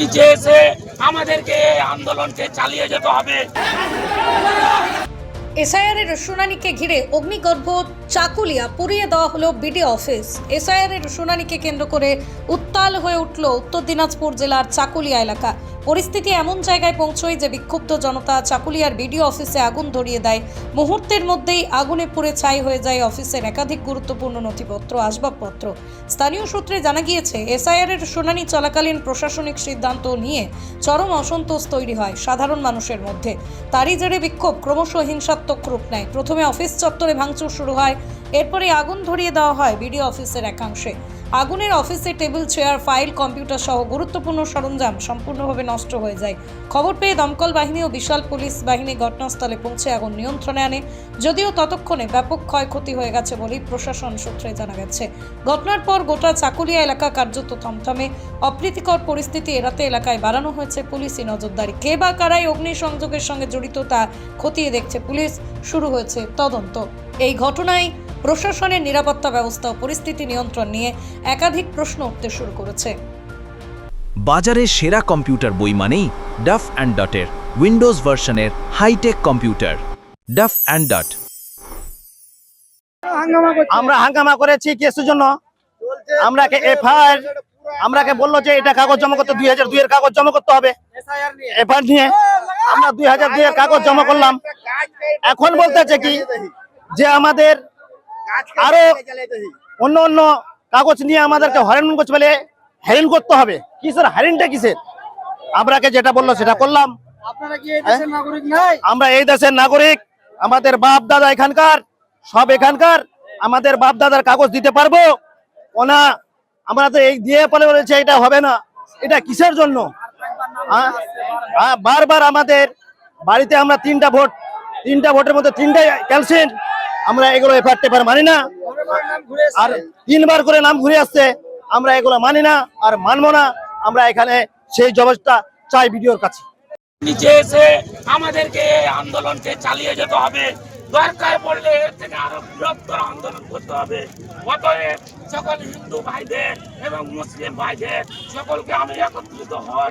নিচে এসে আমাদেরকে আন্দোলনকে চালিয়ে যেতে হবে। এসআইআর এর শুনানিকে ঘিরে অগ্নিগর্ভ চাকুলিয়া পুড়িয়ে দেওয়া হলো বিডি অফিস। এসআইআরের শুনানিকে কেন্দ্র করে উত্তাল হয়ে উঠল উত্তর দিনাজপুর জেলার চাকুলিয়া এলাকা। পরিস্থিতি এমন জায়গায় পৌঁছয় যে বিক্ষুব্ধ জনতা চাকুলিয়ার বিডিও অফিসে আগুন ধরিয়ে দেয়। মুহূর্তের মধ্যেই আগুনে পুড়ে ছাই হয়ে যায় অফিসের একাধিক গুরুত্বপূর্ণ নথিপত্র, আসবাবপত্র। স্থানীয় সূত্রে জানা গিয়েছে এসআইআর এর শুনানি চলাকালীন প্রশাসনিক সিদ্ধান্ত নিয়ে চরম অসন্তোষ তৈরি হয় সাধারণ মানুষের মধ্যে। তারই জেরে বিক্ষোভ ক্রমশ হিংসাত্মক রূপ নেয়। প্রথমে অফিস চত্বরে ভাঙচুর শুরু হয় এরপরে আগুন ধরিয়ে দেওয়া হয় বিডিও অফিসের একাংশে। আগুনের অফিসে টেবিল, চেয়ার, ফাইল, কম্পিউটার সহ গুরুত্বপূর্ণ সরঞ্জাম সম্পূর্ণভাবে নষ্ট হয়ে যায়। খবর পেয়ে দমকল বাহিনী ও বিশাল পুলিশ বাহিনী ঘটনাস্থলে পৌঁছে আগুন নিয়ন্ত্রণে আনে। যদিও ততক্ষণে ব্যাপক ক্ষয়ক্ষতি হয়ে গেছে বলেই প্রশাসন সূত্রে জানা গেছে। ঘটনার পর গোটা চাকুলিয়া এলাকা কার্যত থমথমে। অপ্রীতিকর পরিস্থিতি এড়াতে এলাকায় বাড়ানো হয়েছে পুলিশি নজরদারি। কে বা কারাই অগ্নিসংযোগের সঙ্গে জড়িত তা খতিয়ে দেখছে পুলিশ। শুরু হয়েছে তদন্ত। এই ঘটনায় প্রশাসনের নিরাপত্তা ব্যবস্থা ও পরিস্থিতি নিয়ন্ত্রণ নিয়ে একাধিক প্রশ্ন উঠতে শুরু করেছে। বাজারে সেরা কম্পিউটার বই মানেই ডাফ অ্যান্ড ডটের উইন্ডোজ ভার্সনের hitech computer Duff and Dot আমরা হাঙ্গামা করেছি কেসের জন্য। আমরাকে এফআইআর আমরাকে বলল যে এটা কাগজ জমা করতে দুই হাজার দুইয়ের কাগজ জমা করতে হবে। এফআইআর নিয়ে আমরা দুই হাজার দুইয়ের কাগজ জমা করলাম। এখন বলতেছে কি যে আমাদের আরও অন্য অন্য কাগজ নিয়ে আমাদেরকে হরেন করছে বলে হ্যারিন করতে হবে। কিসের হ্যারিনটা কিসের আমরাকে যেটা বলল সেটা করলাম। এই দেশের নাগরিক আমরা এই দেশের নাগরিক। আমাদের বাপ দাদা এখানকার সব এখানকার। আমাদের বাপ দাদার কাগজ দিতে পারব? ওনা আমরা তো এই দিয়ে পরে বলেছে এটা হবে না। এটা কিসের জন্য? হ্যাঁ? হ্যাঁ, বারবার আমাদের বাড়িতে আমরা তিনটা ভোট তিনটা ভোটের মধ্যে তিনটাই ক্যালসিন আমরা এগুলো এফআর টেফার মানি না। আর তিনবার করে নাম ঘুরে আসছে, আমরা এগুলো মানি না আর মানবো না। আমরা এখানে সেই জবাবটা চাই ভিডিওর কাছে। নিচে এসে আমাদেরকে আন্দোলনকে চালিয়ে যেতে হবে। দরকার পড়লে এর থেকে আরও বৃহত্তর আন্দোলন করতে হবে। অতএব সকল হিন্দু ভাইদের এবং মুসলিম ভাইদের সকলকে আমি একত্রিত হওয়ার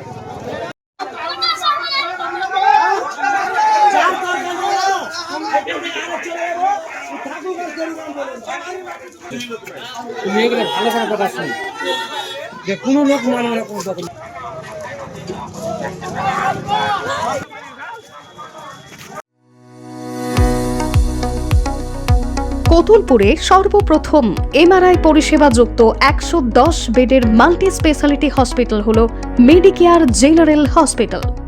তুমি এগুলো ভালো করে কথা শুন। যে কোনো লোক মানে না কোনো কথা কতুলপুরে সর্বপ্রথম এমআরআই পরিষেবা যুক্ত একশো দশ বেডের মাল্টি স্পেশালিটি হসপিটাল হল মেডিকেয়ার জেনারেল হসপিটাল।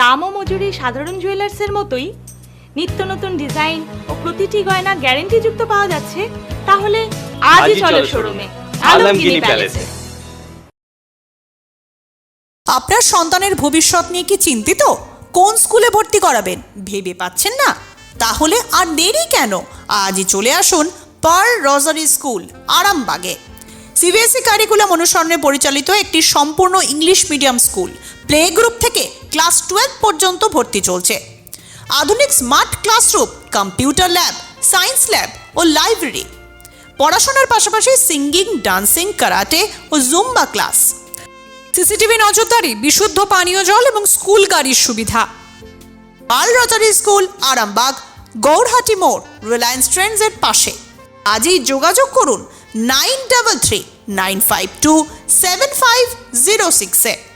দাম ও মজুরি সাধারণ জুয়েলার্সের মতোই। নিত্য নতুন ডিজাইন ও প্রতিটি গয়না গ্যারেন্টিযুক্ত পাওয়া যাচ্ছে। তাহলে আজই চলো শোরুমে আলমগিনি প্যালেসে আপনার সন্তানের ভবিষ্যৎ নিয়ে কি চিন্তিত? কোন স্কুলে ভর্তি করাবেন? ভেবে পাচ্ছেন না? তাহলে আর দেরি কেন? আজই চলে আসুন পার রজারি স্কুল আরামবাগে। সিবিএসই কারিকুলাম অনুসরণে পরিচালিত একটি সম্পূর্ণ English medium school play group থেকে ক্লাস টুয়েলভ পর্যন্ত ভর্তি চলছে। আধুনিক smart classroom, computer lab, science lab ও লাইব্রেরি। পড়াশোনার পাশাপাশি সিঙ্গিং, ডান্সিং, কারাটে ও জুম্বা ক্লাস। সিসিটিভি নজরদারি, বিশুদ্ধ পানীয় জল এবং স্কুল গাড়ির সুবিধা। আল রজারি স্কুল, আরামবাগ, গৌরহাটি মোড়, রিলায়েন্স ট্রেন্ডসের পাশে। আজই যোগাযোগ করুন nine double three, nine five two, seven five zero সিক্সে